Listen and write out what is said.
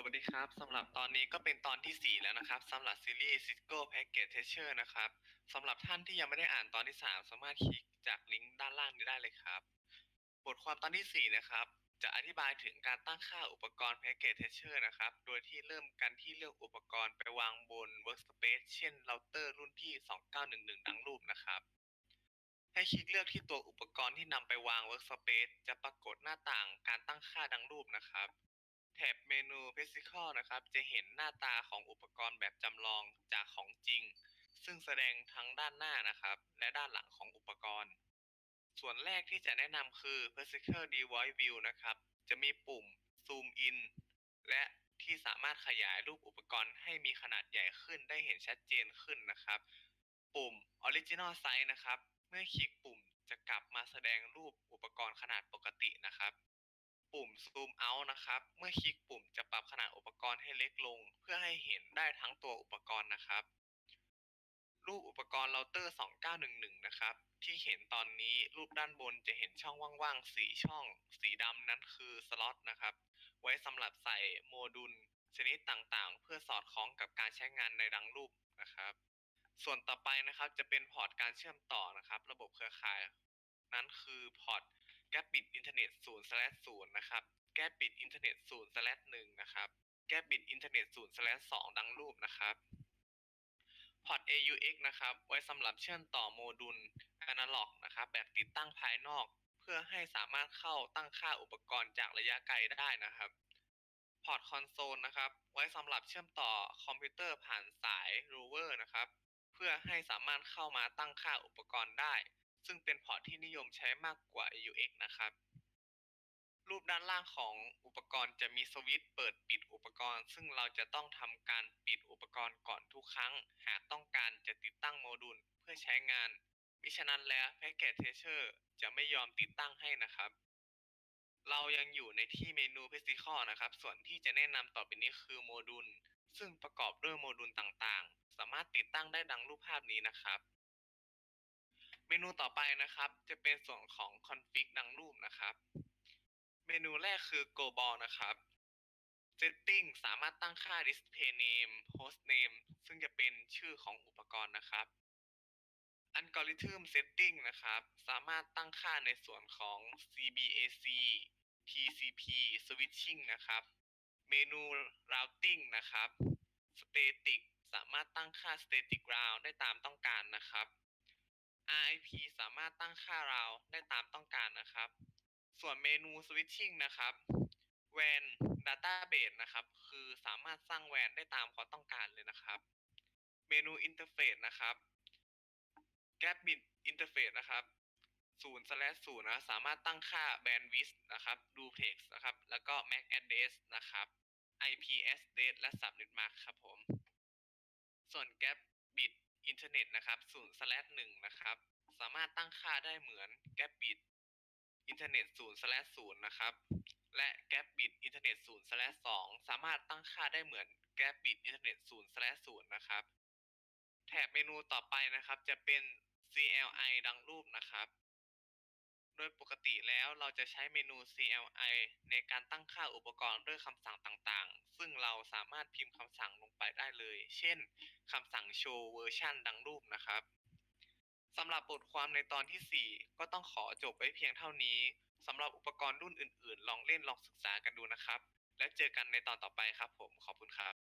สวัสดีครับสำหรับตอนนี้ก็เป็นตอนที่ 4 แล้วนะครับสำหรับซีรีส์ Cisco Packet Teacher นะครับสำหรับท่านที่ยังไม่ได้อ่านตอนที่ 3 สามารถคลิกจากลิงก์ด้านล่างนี้ได้เลยครับ บทความตอนที่ 4 นะครับ จะอธิบายถึงการตั้งค่าอุปกรณ์ Packet Teacher นะครับ โดยที่เริ่มกันที่เลือกอุปกรณ์ไปวางบน Workspace เช่นเราเตอร์รุ่นที่ 2911 ดังรูปนะครับให้คลิกเลือกที่ตัวอุปกรณ์ที่นำไปวาง Workspace จะปรากฏหน้าต่างการตั้งค่าดังรูปนะครับ แถบเมนู Physical นะครับ จะเห็นหน้าตาของอุปกรณ์แบบจำลองจากของจริง ซึ่งแสดงทั้งด้านหน้านะครับ และด้านหลังของอุปกรณ์ ส่วนแรกที่จะแนะนำคือ Physical Device View นะครับ จะมีปุ่ม Zoom In และที่สามารถขยายรูปอุปกรณ์ให้มีขนาดใหญ่ขึ้นได้เห็นชัดเจนขึ้นนะครับ ปุ่ม Original Size นะครับ เมื่อคลิกปุ่มจะกลับมาแสดงรูปอุปกรณ์ขนาดปกตินะครับ ปุ่ม Zoom Out นะครับ เมื่อคลิกปุ่มจะปรับขนาดอุปกรณ์ให้เล็กลง เพื่อให้เห็นได้ทั้งตัวอุปกรณ์นะครับ รูปอุปกรณ์เราเตอร์ 2911 นะครับ ที่เห็นตอนนี้รูปด้านบนจะเห็นช่องว่างๆ 4 ช่อง สีดำนั้นคือสล็อตนะครับ ไว้สำหรับใส่โมดูลชนิดต่างๆ เพื่อสอดคล้องกับการใช้งานในดังรูปนะครับ ส่วนต่อไปนะครับจะเป็นพอร์ตการเชื่อมต่อนะครับ ระบบเครือข่าย นั้นคือพอร์ต แกปปิดอินเทอร์เน็ต0 slash 0นะครับ แกปปิดอินเทอร์เน็ต0 slash 1นะครับ แกปปิดอินเทอร์เน็ต0 slash 2ดังรูปนะครับพอร์ต AUX นะครับ ไว้สำหรับเชื่อมต่อโมดูลอนาล็อกนะครับ แบบติดตั้งภายนอก เพื่อให้สามารถเข้าตั้งค่าอุปกรณ์จากระยะไกลได้นะครับพอร์ตคอนโซลนะครับ ไว้สำหรับเชื่อมต่อคอมพิวเตอร์ผ่านสายรูเวอร์นะครับ เพื่อให้สามารถเข้ามาตั้งค่าอุปกรณ์ได้ ซึ่งเป็นพอร์ตที่นิยมใช้มากกว่า AUX นะครับ รูปด้านล่างของอุปกรณ์จะมีสวิตช์เปิดปิดอุปกรณ์ ซึ่งเราจะต้องทำการปิดอุปกรณ์ก่อนทุกครั้ง หากต้องการจะติดตั้งโมดูลเพื่อใช้งาน มิฉะนั้นแล้ว Packet Tracer จะไม่ยอมติดตั้งให้นะครับเรายังอยู่ในที่เมนู Physical นะครับ ส่วนที่จะแนะนำต่อไปนี้คือโมดูล ซึ่งประกอบด้วยโมดูลต่างๆ สามารถติดตั้งได้ดังรูปภาพนี้นะครับ เมนูต่อไปนะครับ จะเป็นส่วนของ config ดังรูปนะครับ เมนูแรกคือ global นะครับ setting สามารถตั้งค่า display name host name ซึ่งจะเป็นชื่อของอุปกรณ์นะครับ algorithm setting นะครับ สามารถตั้งค่าในส่วนของ CBAC TCP switching นะครับ เมนู routing นะครับ static สามารถตั้งค่า static route ได้ตามต้องการนะครับ RIP สามารถตั้งค่าราวได้ตามต้องการนะครับ ส่วนเมนู switching นะครับ WAN database นะครับ คือสามารถสร้าง WAN ได้ตามความต้องการเลยนะครับ เมนู interface นะครับ Gabit interface นะครับ0 slash 0นะ สามารถตั้งค่า bandwidth นะครับ duplex นะครับ แล้วก็ MAC address นะครับ IP address และ subnet mask ครับผม ส่วน Gabit อินเทอร์เน็ตนะครับศูนย์สแลหนึ่งนะครับ สามารถตั้งค่าได้เหมือนแกปิดอินเทอร์เน็ตศูนย์สแลศูนย์นะครับ และแกปิดอินเทอร์เน็ตศูนย์สแลสองสามารถตั้งค่าได้เหมือนแกปิดอินเทอร์เน็ตศูนย์สแลศูนย์นะครับ แถบเมนูต่อไปนะครับ จะเป็น CLI ดังรูปนะครับ โดยปกติแล้วเราจะใช้เมนู CLI ในการตั้งค่าอุปกรณ์ด้วยคำสั่งต่างๆ ซึ่งเราสามารถพิมพ์คำสั่งลงไปได้เลย เช่นคำสั่ง show version ดังรูปนะครับสำหรับบทความในตอนที่ 4 ก็ต้องขอจบไว้เพียงเท่านี้สำหรับอุปกรณ์รุ่นอื่นๆ ลองเล่นลองศึกษากันดูนะครับ แล้วเจอกันในตอนต่อไปครับผมขอบคุณครับ